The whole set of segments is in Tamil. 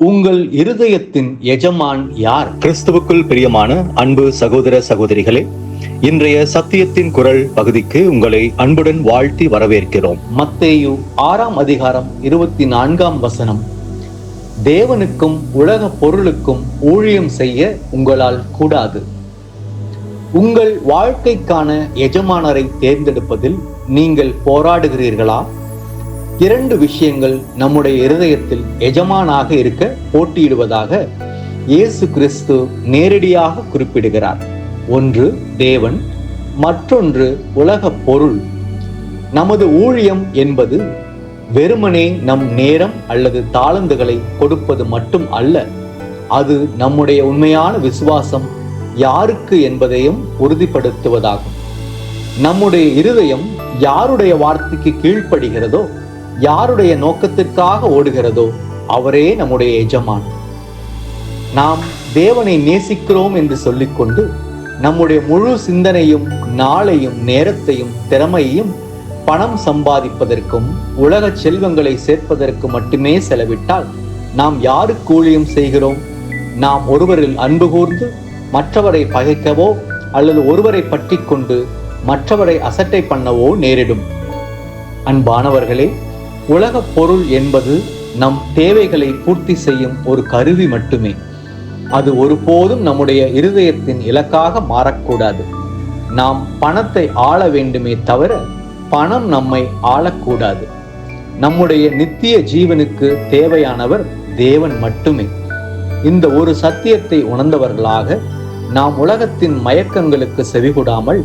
உங்கள் இருதயத்தின் எஜமான் யார்? கிறிஸ்துவுக்குள் பிரியமான அன்பு சகோதர சகோதரிகளே இன்றைய சத்தியத்தின் குரல் பகுதிக்கு உங்களை அன்புடன் வாழ்த்தி வரவேற்கிறோம். மத்தேயு ஆறாம் அதிகாரம் இருபத்தி நான்காம் வசனம். தேவனுக்கும் உலக பொருளுக்கும் ஊழியம் செய்ய உங்களால் கூடாது. உங்கள் வாழ்க்கைக்கான எஜமானரை தேர்ந்தெடுப்பதில் நீங்கள் போராடுகிறீர்களா? இரண்டு விஷயங்கள் நம்முடைய இருதயத்தில் எஜமானாக இருக்க போட்டியிடுவதாக இயேசு கிறிஸ்து நேரடியாக குறிப்பிடுகிறார். ஒன்று தேவன். மற்றொன்று உலக பொருள். நமது ஊழியம் என்பது வெறுமனே நம் நேரம் அல்லது தாளந்துகளை கொடுப்பது மட்டும் அல்ல. அது நம்முடைய உண்மையான விசுவாசம் யாருக்கு என்பதையும் உறுதிப்படுத்துவதாகும். நம்முடைய இருதயம் யாருடைய வார்த்தைக்கு கீழ்ப்படுகிறதோ யாருடைய நோக்கத்திற்காக ஓடுகிறதோ அவரே நம்முடைய எஜமான். நாம் தேவனை நேசிக்கிறோம் என்று சொல்லிக்கொண்டு நம்முடைய முழு சிந்தனையும் நாளையும் நேரத்தையும் திறமையையும் பணம் சம்பாதிப்பதற்கும் உலக செல்வங்களை சேர்ப்பதற்கு மட்டுமே செலவிட்டால் நாம் யாருக்கு ஊழியம் செய்கிறோம்? நாம் ஒருவரில் அன்பு கூர்ந்து மற்றவரை பகைக்கவோ அல்லது ஒருவரை பற்றி கொண்டு மற்றவரை அசட்டை பண்ணவோ நேரிடும். அன்பானவர்களே உலக பொருள் என்பது நம் தேவைகளை பூர்த்தி செய்யும் ஒரு கருவி மட்டுமே. அது ஒருபோதும் நம்முடைய இருதயத்தின் இலக்காக மாறக்கூடாது. நாம் பணத்தை ஆள வேண்டுமே தவிர பணம் நம்மை ஆளக்கூடாது. நம்முடைய நித்திய ஜீவனுக்கு தேவையானவர் தேவன் மட்டுமே. இந்த ஒரு சத்தியத்தை உணர்ந்தவர்களாக நாம் உலகத்தின் மயக்கங்களுக்கு செவிகூடாமல்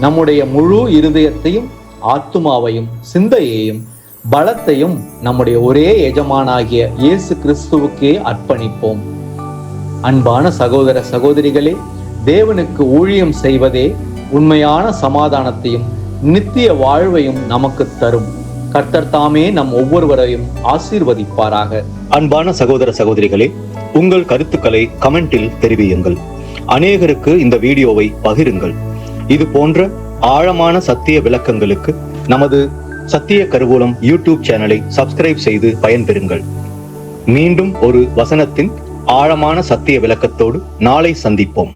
நம்முடைய முழு இருதயத்தையும் ஆத்துமாவையும் சிந்தையையும் பலத்தையும் நம்முடைய ஒரே எஜமானாகிய இயேசு கிறிஸ்துவுக்கே அர்ப்பணிப்போம். அன்பான சகோதர சகோதரிகளே தேவனுக்கு ஊழியம் செய்வதே உண்மையான சமாதானத்தையும் நித்திய வாழ்வையும் நமக்கு தரும். கர்த்தர் தாமே நம் ஒவ்வொருவரையும் ஆசீர்வதிப்பாராக. அன்பான சகோதர சகோதரிகளே உங்கள் கருத்துக்களை கமெண்டில் தெரிவியுங்கள். அநேகருக்கு இந்த வீடியோவை பகிருங்கள். இது போன்ற ஆழமான சத்திய விளக்கங்களுக்கு நமது சத்திய கருவூலம் யூடியூப் சேனலை சப்ஸ்கிரைப் செய்து பயன்பெறுங்கள். மீண்டும் ஒரு வசனத்தின் ஆழமான சத்திய விளக்கத்தோடு நாளை சந்திப்போம்.